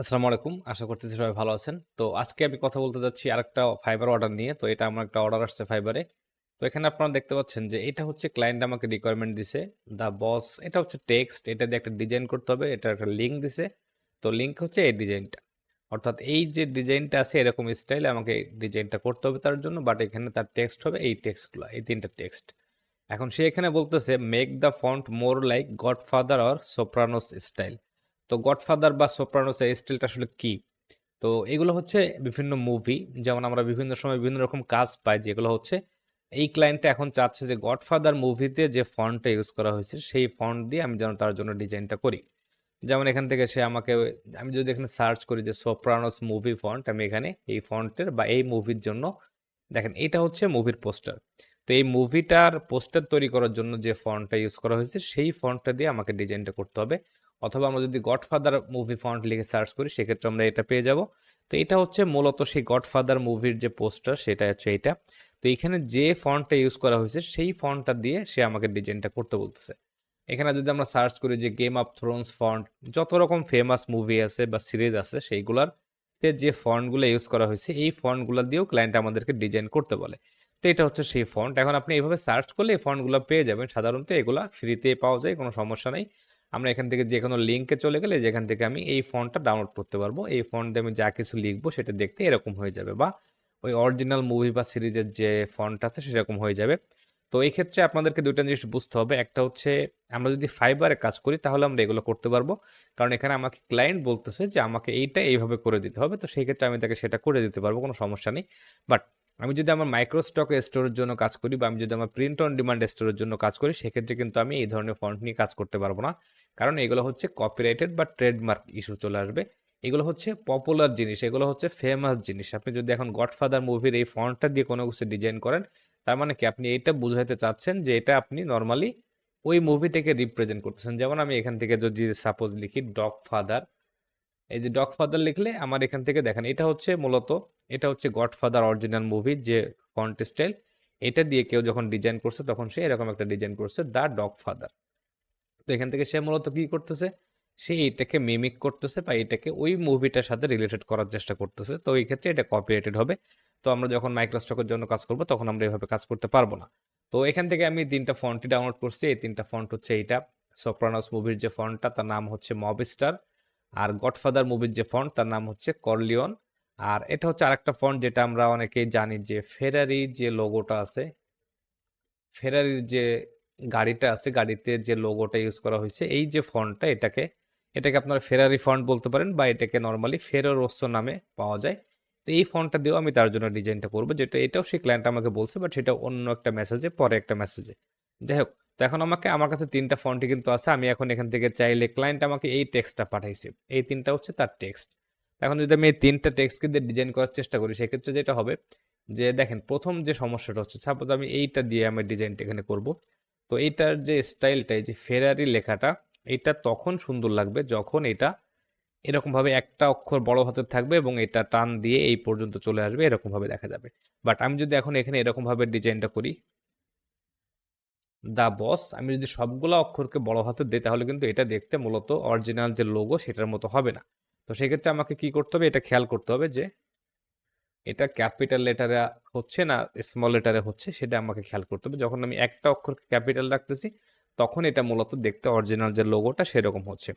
আসসালামু আলাইকুম। আশা করতেছি সবাই ভালো আছেন। তো আজকে আমি কথা বলতে যাচ্ছি আরেকটা ফাইবার অর্ডার নিয়ে। তো এটা আমার একটা অর্ডার আসছে ফাইবারে। তো এখানে আপনারা দেখতে পাচ্ছেন যে এটা হচ্ছে ক্লায়েন্ট আমাকে রিকোয়ারমেন্ট দিছে। দ্য বস এটা হচ্ছে টেক্সট। এটা দিয়ে একটা ডিজাইন করতে হবে। এটা একটা লিঙ্ক দিছে। তো লিঙ্ক হচ্ছে এই ডিজাইনটা। অর্থাৎ এই যে ডিজাইনটা আছে এরকম স্টাইলে আমাকে ডিজাইনটা করতে হবে তার জন্য। বাট এখানে তার টেক্সট হবে এই টেক্সটগুলো এই ৩ টা টেক্সট। এখন সে এখানে বলতেছে make the font more like Godfather or Sopranos style. তো গডফাদার বা সোপ্রানোস এই স্টাইলটা আসলে কি? তো এগুলো হচ্ছে বিভিন্ন মুভি যেমন আমরা বিভিন্ন সময় বিভিন্ন রকম কাজ পাই, যেগুলো হচ্ছে এই ক্লায়েন্টটা এখন চাচ্ছে যে গডফাদার মুভিতে যে ফন্টটা ইউজ করা হয়েছে, সেই ফন্ট দিয়ে আমি যেন তার জন্য ডিজাইনটা করি। যেমন এখান থেকে সে আমাকে, আমি যদি এখানে সার্চ করি যে সোপ্রানোস মুভি ফন্ট আমি এখানে এই ফন্টের বা এই মুভির জন্য, দেখেন এটা হচ্ছে মুভির পোস্টার। তো এই মুভিটার পোস্টার তৈরি করার জন্য যে ফন্টটা ইউজ করা হয়েছে, সেই ফন্টটা দিয়ে আমাকে ডিজাইনটা করতে হবে। অথবা আমরা যদি গডফাদার মুভি ফন্ট লিখে সার্চ করি, সেক্ষেত্রে আমরা এটা পেয়ে যাব। তো এটা হচ্ছে মূলত সেই গডফাদার মুভির যে পোস্টার সেটা হচ্ছে এইটা। তো এখানে যে ফন্টটা ইউজ করা হয়েছে, সেই ফন্টটা দিয়ে সে আমাকে ডিজাইনটা করতে বলতেছে। এখানে যদি আমরা সার্চ করি যে গেম অফ থ্রোনস ফন্ট যত রকম ফেমাস মুভি আছে বা সিরিজ আছে, সেইগুলার যে ফন্টগুলো ইউজ করা হয়েছে, এই ফন্টগুলো দিয়েও ক্লায়েন্ট আমাদেরকে ডিজাইন করতে বলে। তো এটা হচ্ছে সেই ফন্ট। এখন আপনি এইভাবে সার্চ করলে এই ফন্টগুলো পেয়ে যাবেন। সাধারণত এগুলা ফ্রিতে পাওয়া যায়, কোনো সমস্যা নাই। আমরা এখান থেকে যে কোনো লিঙ্কে চলে গেলে যেখান থেকে আমি এই ফন্টটা ডাউনলোড করতে পারব। এই ফন্ট আমি যা কিছু লিখব সেটা দেখতে এরকম হয়ে যাবে বা ওই অরিজিনাল মুভি বা সিরিজের যে ফন্ট আছে সেরকম হয়ে যাবে। তো এই ক্ষেত্রে আপনাদেরকে ২ টা জিনিস বুঝতে হবে। একটা হচ্ছে আমরা যদি ফাইবারে কাজ করি তাহলে আমরা এগুলো করতে পারব। কারণ এখানে আমাকে ক্লায়েন্ট বলতেছে যে আমাকে এইটা এইভাবে করে দিতে হবে। তো সেই ক্ষেত্রে আমি তাকে সেটা করে দিতে পারব, কোনো সমস্যা নেই। বাট আমি যদি আমার মাইক্রোস্টক স্টোরের জন্য কাজ করি বা আমি যদি আমার প্রিন্ট অন ডিমান্ড স্টোরের জন্য কাজ করি সেক্ষেত্রে কিন্তু আমি এই ধরনের ফন্ট নিয়ে কাজ করতে পারব না। কারণ এগুলো হচ্ছে কপিরাইটেড বা ট্রেডমার্ক ইস্যু চলে আসবে। এগুলো হচ্ছে পপুলার জিনিস, এগুলো হচ্ছে ফেমাস জিনিস। আপনি যদি এখন গডফাদার মুভির এই ফন্টটা দিয়ে কোনো কিছু ডিজাইন করেন, তার মানে কি আপনি এটা বুঝাইতে চাচ্ছেন যে এটা আপনি নর্মালি ওই মুভিটাকে রিপ্রেজেন্ট করতেছেন। যেমন আমি এখান থেকে যদি সাপোজ লিখি ডগফাদার, এই যে ডগফাদার লিখলে আমার এখান থেকে দেখেন, এটা হচ্ছে মূলত, এটা হচ্ছে গডফাদার অরিজিনাল মুভির যে ফন্ট স্টাইল। এটা দিয়ে কেউ যখন ডিজাইন করছে তখন সে এরকম একটা ডিজাইন করছে দ্য ডগফাদার। তো এখান থেকে সে মূলত কি করতেছে? সে এটাকে মিমিক করতেছে বা এটাকে ওই মুভিটার সাথে রিলেটেড করার চেষ্টা করতেছে। তো এই ক্ষেত্রে এটা কপিরাইটেড হবে। তো আমরা যখন মাইক্রোস্টকের জন্য কাজ করব তখন আমরা এভাবে কাজ করতে পারব না। তো এখান থেকে আমি ৩ টা ফন্টই ডাউনলোড করছি। এই ৩ টা ফন্ট হচ্ছে এইটা। সোপ্রানোস মুভির যে ফন্টটা তার নাম হচ্ছে মবস্টার। আর গডফাদার মুভির যে ফন্ট তার নাম হচ্ছে কর্লিয়ন। আর এটা হচ্ছে আরেকটা ফন্ট যেটা আমরা অনেকেই জানি যে ফেরারির যে লোগোটা আছে ফেরারির যে গাড়িটা আছে, গাড়িতে যে লোগোটা ইউজ করা হয়েছে, এই যে ফন্টটা এটাকে এটাকে আপনারা ফেরারি ফন্ট বলতে পারেন বা এটাকে নরমালি ফেরোরোসো নামে পাওয়া যায়। তো এই ফন্টটা দিয়েও আমি তার জন্য ডিজাইনটা করব, যেটা এটাও সেই ক্লায়েন্ট আমাকে বলছে বাট সেটা অন্য একটা মেসেজে পরে একটা মেসেজে। যাই হোক তো এখন আমাকে, আমার কাছে ৩ টা ফন্টই কিন্তু আছে। আমি এখন এখান থেকে চাইলে ক্লায়েন্ট আমাকে এই টেক্সটটা পাঠাইছে। এই তিনটা হচ্ছে তার টেক্সট। এখন যদি আমি এই ৩ টা টেক্সটকে দিয়ে ডিজাইন করার চেষ্টা করি, সেক্ষেত্রে যেটা হবে যে, দেখেন, প্রথম যে সমস্যাটা হচ্ছে সাপোজ আমি এইটা দিয়ে আমি ডিজাইনটা এখানে করব। তো এইটার যে স্টাইলটা এই যে ফেরারি লেখাটা, এটা তখন সুন্দর লাগবে যখন এটা এরকমভাবে একটা অক্ষর বড় হাতের থাকবে এবং এটা টান দিয়ে এই পর্যন্ত চলে আসবে, এরকমভাবে দেখা যাবে। বাট আমি যদি এখন এখানে এরকমভাবে ডিজাইনটা করি দ্য বস, আমি যদি সবগুলো অক্ষরকে বড় হাতের দিই, তাহলে কিন্তু এটা দেখতে মূলত অরিজিনাল যে লোগো সেটার মতো হবে না। তো সেক্ষেত্রে আমাকে কি করতে হবে, এটা খেয়াল করতে হবে যে এটা ক্যাপিটাল লেটারে হচ্ছে না স্মল লেটারে হচ্ছে, সেটা আমাকে খেয়াল করতে হবে। যখন আমি একটা অক্ষরকে ক্যাপিটাল রাখতেছি, তখন এটা মূলত দেখতে অরিজিনাল যে লোগোটা সেরকম হচ্ছে।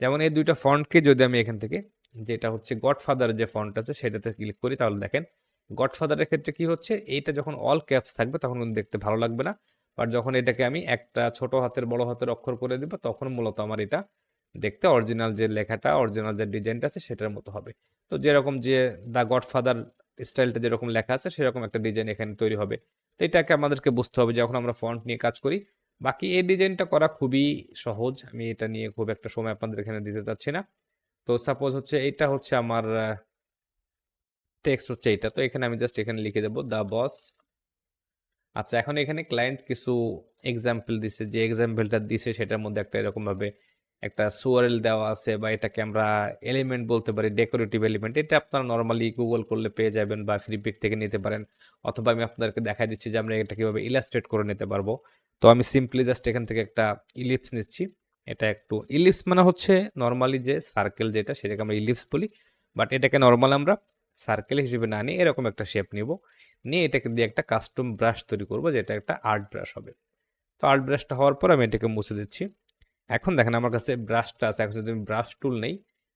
যেমন এই ২ টা ফন্টকে যদি আমি এখান থেকে, যেটা হচ্ছে গডফাদার যে ফন্ট আছে, সেটাতে ক্লিক করি, তাহলে দেখেন গডফাদারের ক্ষেত্রে কি হচ্ছে, এইটা যখন অল ক্যাপস থাকবে, তখন দেখতে ভালো লাগবে না। বাট যখন এটাকে আমি একটা ছোট হাতের, বড় হাতের অক্ষর করে দিব, তখন মূলত আমার এটা দেখতে অরিজিনাল যে লেখাটা অরিজিনাল যে ডিজাইনটা আছে, সেটার মতো হবে। তো যেরকম যে দ্য গডফাদার স্টাইলটা যেরকম লেখা আছে, সেরকম একটা ডিজাইন এখানে তৈরি হবে। তো এটাকে আমাদেরকে বুঝতে হবে যখন আমরা ফন্ট নিয়ে কাজ করি। বাকি এই ডিজাইনটা করা খুবই সহজ। আমি এটা নিয়ে খুব একটা সময় আপনাদের এখানে দিতে চাচ্ছি না। তো সাপোজ হচ্ছে এটা হচ্ছে আমার টেক্সট হচ্ছে এইটা। তো এখানে আমি জাস্ট এখানে লিখে দেবো দ্য বস। আচ্ছা এখন এখানে ক্লায়েন্ট কিছু এক্সাম্পল দিছে। যে এক্সাম্পলটা দিছে সেটার মধ্যে একটা এরকমভাবে একটা সুয়ারেল দেওয়া আছে বা এটাকে আমরা এলিমেন্ট বলতে পারি ডেকোরেটিভ এলিমেন্ট। এটা আপনারা নর্মালি গুগল করলে পেয়ে যাবেন বা ফ্রি পিক থেকে নিতে পারেন। অথবা আমি আপনাদেরকে দেখায় দিচ্ছি যে আমরা এটা কীভাবে ইলাস্ট্রেট করে নিতে পারব। তো আমি সিম্পলি জাস্ট এখান থেকে একটা ইলিপস নিচ্ছি। এটা একটু ইলিপস মানে হচ্ছে নর্মালি যে সার্কেল যেটা, সেটাকে আমরা ইলিপস বলি বাট এটাকে নর্মাল আমরা সার্কেল হিসেবে না নিয়ে এরকম একটা শেপ নিব নিয়ে এটাকে দিয়ে একটা কাস্টম ব্রাশ তৈরি করব যেটা একটা আর্ট ব্রাশ হবে। তো আর্ট ব্রাশটা হওয়ার পর আমি এটাকে মুছে দিচ্ছি। এখন দেখেন আমার কাছে ব্রাশটা আছে, এখন যদি আমি ব্রাশ টুল নেই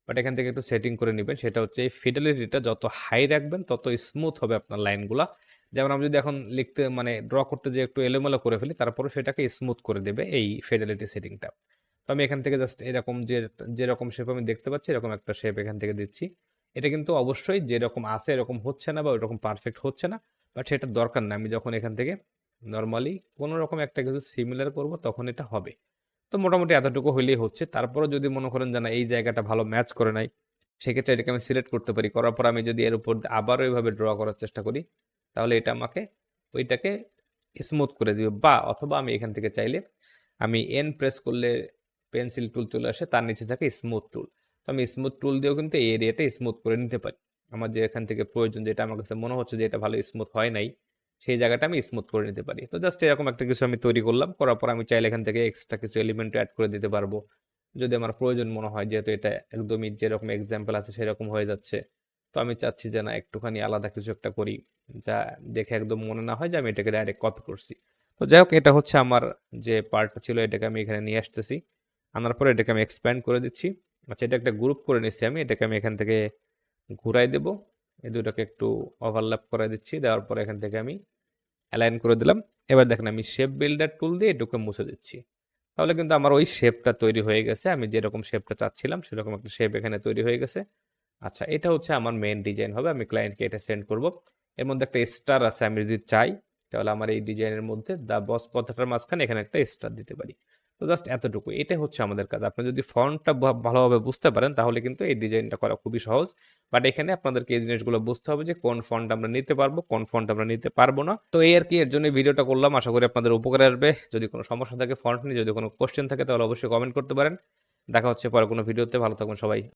বাট এখান থেকে একটু সেটিং করে নেবেন, সেটা হচ্ছে এই ফিডেলিটিটা যত হাই রাখবেন, তত স্মুথ হবে আপনার লাইনগুলা যেমন আমি যদি এখন লিখতে মানে ড্র করতে যে একটু এলোমেলো করে ফেলি তারপরে সেটাকে স্মুথ করে দেবে এই ফিডেলিটি সেটিংটা তো আমি এখান থেকে জাস্ট এরকম যে, যেরকম শেপ আমি দেখতে পাচ্ছি, এরকম একটা শেপ এখান থেকে দিচ্ছি। এটা কিন্তু অবশ্যই যেরকম আছে, এরকম হচ্ছে না বা ওইরকম পারফেক্ট হচ্ছে না বাট সেটা দরকার না। আমি যখন এখান থেকে নর্মালি কোনো রকম একটা কিছু সিমিলার করব, তখন এটা হবে। তো মোটামুটি এতটুকু হইলেই হচ্ছে। তারপরে যদি মনে করেন যে না, এই জায়গাটা ভালো ম্যাচ করে নাই, সেক্ষেত্রে এটাকে আমি সিলেক্ট করতে পারি। করার পর আমি যদি এর উপর আবারও এইভাবে ড্র করার চেষ্টা করি, তাহলে এটা আমাকে ওইটাকে স্মুথ করে দিবে। বা অথবা আমি এখান থেকে চাইলে আমি এন প্রেস করলে পেন্সিল টুল চলে আসে, তার নিচে থাকে স্মুথ টুল তো আমি স্মুথ টুল দিয়েও কিন্তু এই এরিয়াটা স্মুথ করে নিতে পারি। আমার যে এখান থেকে প্রয়োজন যেটা আমার কাছে মনে হচ্ছে যে এটা ভালো স্মুথ হয় নাই, সেই জায়গাটা আমি স্মুথ করে নিতে পারি। তো জাস্ট এরকম একটা কিছু আমি তৈরি করলাম, করার পর আমি চাইলে এখান থেকে এক্সট্রা কিছু এলিমেন্ট অ্যাড করে দিতে পারব। যদি আমার প্রয়োজন মনে হয়, যেহেতু এটা একদমই যেরকম এক্সাম্পল আছে সেরকম হয়ে যাচ্ছে। তো আমি চাচ্ছি যে না, একটুখানি আলাদা কিছু একটা করি, যা দেখে একদম মনে না হয় যে আমি এটাকে ডাইরেক্ট কপি করছি। তো যাই হোক, এটা হচ্ছে আমার যে পার্টটা ছিল, এটাকে আমি এখানে নিয়ে আসতেছি। আনার পরে এটাকে আমি এক্সপ্যান্ড করে দিচ্ছি। আচ্ছা এটা একটা গ্রুপ করে নিচ্ছি আমি। এটাকে আমি এখান থেকে ঘুরাই দেব। এই দুটোকে একটু ওভারল্যাপ করে দিচ্ছি। দেওয়ার পরে এখান থেকে আমি অ্যালাইন করে দিলাম। এবার দেখেন আমি শেপ বিল্ডার টুল দিয়ে এটুকু মুছে দিচ্ছি। তাহলে কিন্তু আমার ওই শেপটা তৈরি হয়ে গেছে। আমি যেরকম শেপটা চাচ্ছিলাম, সেরকম একটা শেপ এখানে তৈরি হয়ে গেছে। আচ্ছা এটা হচ্ছে আমার মেন ডিজাইন হবে। আমি ক্লায়েন্টকে এটা সেন্ড করব। এর মধ্যে একটা স্টার আছে, আমি যদি চাই, তাহলে আমার এই ডিজাইনের মধ্যে দ্য বস কথাটার মাঝখানে এখানে একটা স্টার দিতে পারি। তো জাস্ট এতটুকু, এটাই হচ্ছে আমাদের কাজ। আপনি যদি ফন্টটা ভালোভাবে বুঝতে পারেন, তাহলে কিন্তু এই ডিজাইনটা করা খুবই সহজ। বাট এখানে আপনাদেরকে এই জিনিসগুলো বুঝতে হবে যে কোন ফন্ট আমরা নিতে পারব, কোন ফন্ট আমরা নিতে পারব না। তো এই আর কি, এর জন্য ভিডিওটা করলাম। আশা করি আপনাদের উপকারে আসবে। যদি কোনো সমস্যা থাকে ফন্ট নিয়ে যদি কোনো কোশ্চেন থাকে, তাহলে অবশ্যই কমেন্ট করতে পারেন। দেখা হচ্ছে পরে কোনো ভিডিওতে। ভালো থাকুন সবাই।